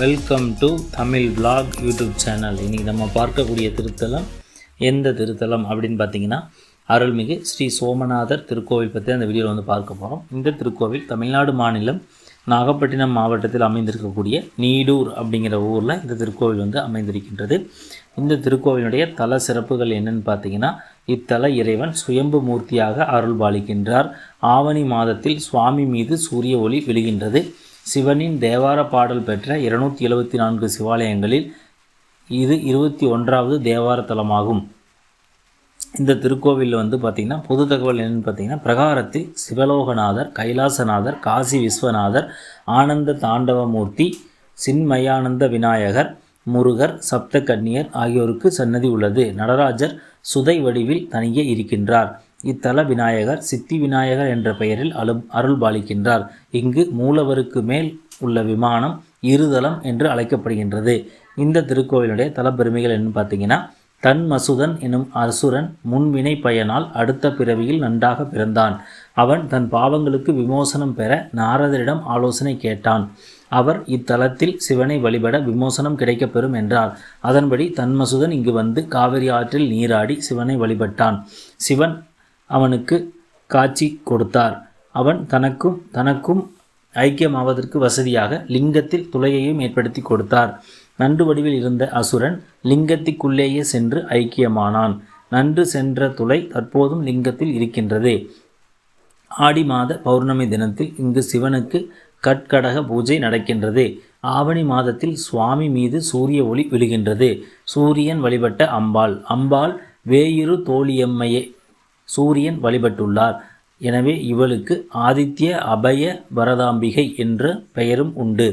Welcome to Tamil vlog YouTube channel இன்றைக்கி நம்ம பார்க்கக்கூடிய திருத்தலம் எந்த திருத்தலம் அப்படின்னு பார்த்தீங்கன்னா அருள்மிகு ஸ்ரீ சோமநாதர் திருக்கோவில் பற்றி அந்த வீடியோவில் வந்து பார்க்க போகிறோம் இந்த திருக்கோவில் தமிழ்நாடு மாநிலம் நாகப்பட்டினம் மாவட்டத்தில் அமைந்திருக்கக்கூடிய நீடூர் அப்படிங்கிற ஊரில் இந்த திருக்கோவில் வந்து அமைந்திருக்கின்றது. இந்த திருக்கோவிலுடைய தல சிறப்புகள் என்னென்னு பார்த்தீங்கன்னா இத்தல இறைவன் சுயம்பு மூர்த்தியாக அருள் பாலிக்கின்றார் ஆவணி மாதத்தில் சுவாமி மீது சூரிய ஒளி விழுகின்றது. சிவனின் தேவார பாடல் பெற்ற இருநூத்தி எழுபத்தி நான்கு சிவாலயங்களில் இது இருபத்தி ஒன்றாவது தேவார தலமாகும். இந்த திருக்கோவிலில் வந்து பார்த்திங்கன்னா பொது தகவல் என்னென்னு பார்த்தீங்கன்னா பிரகாரத்தில் சிவலோகநாதர் கைலாசநாதர் காசி விஸ்வநாதர் ஆனந்த தாண்டவமூர்த்தி சின்மயானந்த விநாயகர் முருகர் சப்த கன்னியர் ஆகியோருக்கு சன்னதி உள்ளது. நடராஜர் சுதை வடிவில் தனியே இருக்கின்றார். இத்தல விநாயகர் சித்தி விநாயகர் என்ற பெயரில் அலு அருள் பாலிக்கின்றார் இங்கு மூலவருக்கு மேல் உள்ள விமானம் இருதலம் என்று அழைக்கப்படுகின்றது. இந்த திருக்கோவிலுடைய தலப்பெருமைகள் என்னன்னு பார்த்தீங்கன்னா தன் மசுதன் எனும் அசுரன் முன்வினை பயனால் அடுத்த பிறவியில் நன்றாக பிறந்தான். அவன் தன் பாவங்களுக்கு விமோசனம் பெற நாரதரிடம் ஆலோசனை கேட்டான். அவர் இத்தலத்தில் சிவனை வழிபட விமோசனம் கிடைக்கப்பெறும் என்றார். அதன்படி தன்மசுதன் இங்கு வந்து காவிரி ஆற்றில் நீராடி சிவனை வழிபட்டான். சிவன் அவனுக்கு காட்சி கொடுத்தார். அவன் தனக்கும் தனக்கும் ஐக்கியமாவதற்கு வசதியாக லிங்கத்தில் துளையையும் ஏற்படுத்தி கொடுத்தார். நண்டு வடிவில் இருந்த அசுரன் லிங்கத்திற்குள்ளேயே சென்று ஐக்கியமானான். நன்று சென்ற துளை தற்போதும் லிங்கத்தில் இருக்கின்றது. ஆடி மாத பௌர்ணமி தினத்தில் இங்கு சிவனுக்கு கட்கடக பூஜை நடக்கின்றது. ஆவணி மாதத்தில் சுவாமி மீது சூரிய ஒளி விழுகின்றது. சூரியன் வழிபட்ட அம்பாள். அம்பாள் வேயிரு தோழியம்மையை சூரியன் வழிபட்டுள்ளார். எனவே இவளுக்கு ஆதித்ய அபய வரதாம்பிகை என்ற பெயரும் உண்டு.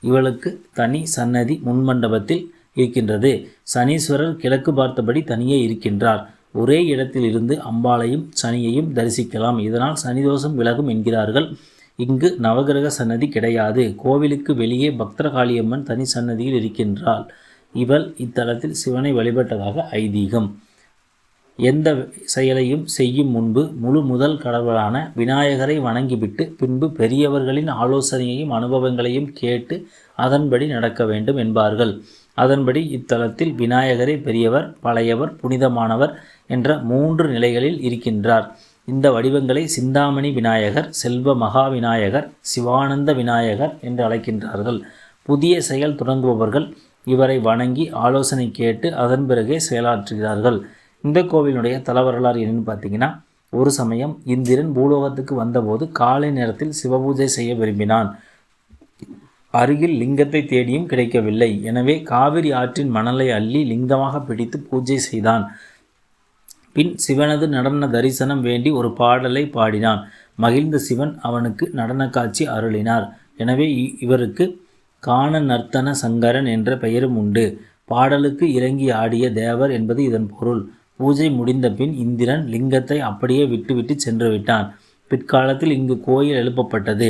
இவளுக்கு தனி சன்னதி முன்மண்டபத்தில் இருக்கின்றது. சனீஸ்வரர் கிழக்கு பார்த்தபடி தனியே இருக்கின்றார். ஒரே இடத்தில் இருந்து அம்பாளையும் சனியையும் தரிசிக்கலாம். இதனால் சனிதோஷம் விலகும் என்கிறார்கள். இங்கு நவகிரக சன்னதி கிடையாது. கோவிலுக்கு வெளியே பக்தகாளியம்மன் தனி சன்னதியில் இருக்கின்றாள். இவள் இத்தலத்தில் சிவனை வழிபட்டதாக ஐதீகம். எந்த செயலையும் செய்யும் முன்பு முழு முதல் கடவுளான விநாயகரை வணங்கிவிட்டு பின்பு பெரியவர்களின் ஆலோசனையையும் அனுபவங்களையும் கேட்டு அதன்படி நடக்க வேண்டும் என்பார்கள். அதன்படி இத்தலத்தில் விநாயகரே பெரியவர் பழையவர் புனிதமானவர் என்ற மூன்று நிலைகளில் இருக்கின்றார். இந்த வடிவங்களை சிந்தாமணி விநாயகர் செல்வ மகா விநாயகர் சிவானந்த விநாயகர் என்று அழைக்கின்றார்கள். புதிய செயல் தொடங்குபவர்கள் இவரை வணங்கி ஆலோசனை கேட்டு அதன் பிறகே செயலாற்றுகிறார்கள். இந்த கோவிலுடைய தலவரலாறு என்னன்னு பார்த்தீங்கன்னா ஒரு சமயம் இந்திரன் பூலோகத்துக்கு வந்தபோது காலை நேரத்தில் சிவபூஜை செய்ய விரும்பினான். அருகில் லிங்கத்தை தேடியும் கிடைக்கவில்லை. எனவே காவிரி ஆற்றின் மணலை அள்ளி லிங்கமாக பிடித்து பூஜை செய்தான். பின் சிவனது நடன தரிசனம் வேண்டி ஒரு பாடலை பாடினான். மகிழ்ந்த சிவன் அவனுக்கு நடன காட்சி அருளினார். எனவே இ- இவருக்கு காண நர்த்தன சங்கரன் என்ற பெயரும் உண்டு. பாடலுக்கு இறங்கி ஆடிய தேவர் என்பது இதன் பொருள். பூஜை முடிந்த பின் இந்திரன் லிங்கத்தை அப்படியே விட்டுவிட்டு சென்று விட்டான் பிற்காலத்தில் இங்கு கோயில் எழுப்பப்பட்டது.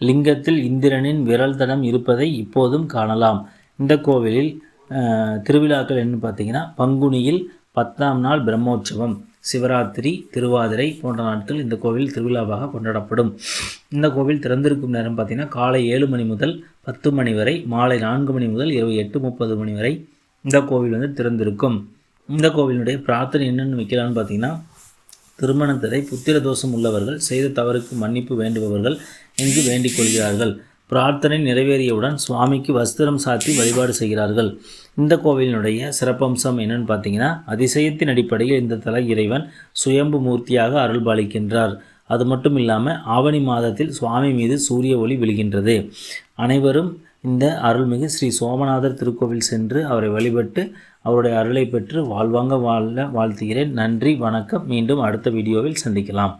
லிங்கத்தில் இந்திரனின் விரல் தடம் இருப்பதை இப்போதும் காணலாம். இந்த கோவிலில் திருவிழாக்கள் என்ன பார்த்தீங்கன்னா பங்குனியில் பத்தாம் நாள் பிரம்மோற்சவம் சிவராத்திரி திருவாதிரை போன்ற நாட்கள் இந்த கோவில் திருவிழாவாக கொண்டாடப்படும். இந்த கோவில் திறந்திருக்கும் நேரம் பார்த்தீங்கன்னா காலை ஏழு மணி முதல் பத்து மணி வரை மாலை நான்கு மணி முதல் இரவு எட்டு முப்பது மணி வரை இந்த கோவில் வந்து திறந்திருக்கும். இந்த கோவிலினுடைய பிரார்த்தனை என்னென்னு வைக்கிறான்னு பார்த்தீங்கன்னா திருமணத்தடை புத்திர தோஷம் உள்ளவர்கள் செய்த தவறுக்கு மன்னிப்பு வேண்டுபவர்கள் என்று வேண்டிக் கொள்கிறார்கள். பிரார்த்தனை நிறைவேறியவுடன் சுவாமிக்கு வஸ்திரம் சாத்தி வழிபாடு செய்கிறார்கள். இந்த கோவிலினுடைய சிறப்பம்சம் என்னன்னு பார்த்தீங்கன்னா அதிசயத்தின் அடிப்படையில் இந்த தல இறைவன் சுயம்பு மூர்த்தியாக அருள்பாலிக்கின்றார். அது மட்டும் இல்லாமல் ஆவணி மாதத்தில் சுவாமி மீது சூரிய ஒளி விழுகின்றது. அனைவரும் இந்த அருள்மிகு ஸ்ரீ சோமநாதர் திருக்கோவில் சென்று அவரை வழிபட்டு அவருடைய அருளை பெற்று வாழ்வாங்க வாழ வாழ்த்துகிறேன். நன்றி வணக்கம். மீண்டும் அடுத்த வீடியோவில் சந்திக்கலாம்.